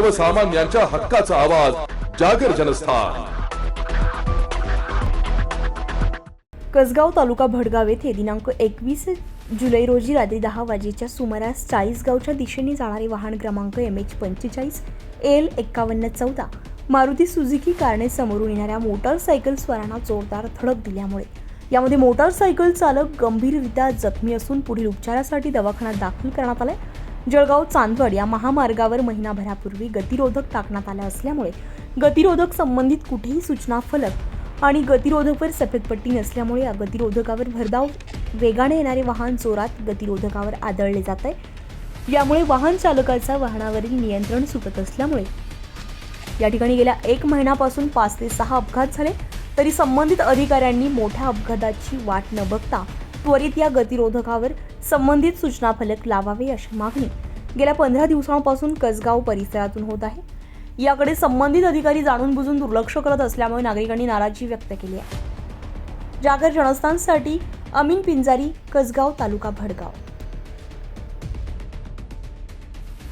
सर्वसामान्यांच्या हक्काचा आवाज जागर जनस्थान. कसगाव तालुका भडगाव येथे दिनांक एकवीस जुलै रोजी रात्री दहा वाजेच्या सुमारास चाळीसगावच्या दिशेने जाणारे वाहन क्रमांक एम एच पंचेचाळीस एल एक्कावन्न चौदा मारुती सुझुकी कारने समोरून येणाऱ्या मोटारसायकल स्वारांना जोरदार धडक दिल्यामुळे. यामध्ये मोटारसायकल चालक गंभीररित्या जखमी असून पुढील उपचारासाठी दवाखान्यात दाखल करण्यात आलाय. जळगाव चांदवड या महामार्गावर महिनाभरापूर्वी गतिरोधक टाकण्यात आलं असल्यामुळे गतिरोधक संबंधित कुठेही सूचना फलक आणि गतिरोधकवर सफेद पट्टी नसल्यामुळे या गतिरोधकावर भरधाव वेगाने येणारे वाहन जोरात गतिरोधकावर आदळले जात आहे. यामुळे वाहन चालकाचा वाहनावरील नियंत्रण सुटत असल्यामुळे या ठिकाणी गेल्या एक महिन्यापासून पाच ते सहा अपघात झाले. तरी संबंधित अधिकाऱ्यांनी मोठ्या अपघाताची वाट न बघता त्वरित या गतिरोधकावर संबंधित सूचना फलक लावावे अशी मागणी गेल्या पंधरा दिवसांपासून कसगाव परिसरातून होत आहे. याकडे संबंधित अधिकारी जाणून बुजून दुर्लक्ष करत असल्यामुळे नागरिकांनी नाराजी व्यक्त केली आहे. जागर जनस्थानसाठी अमीन पिंजारी कसगाव तालुका भडगाव.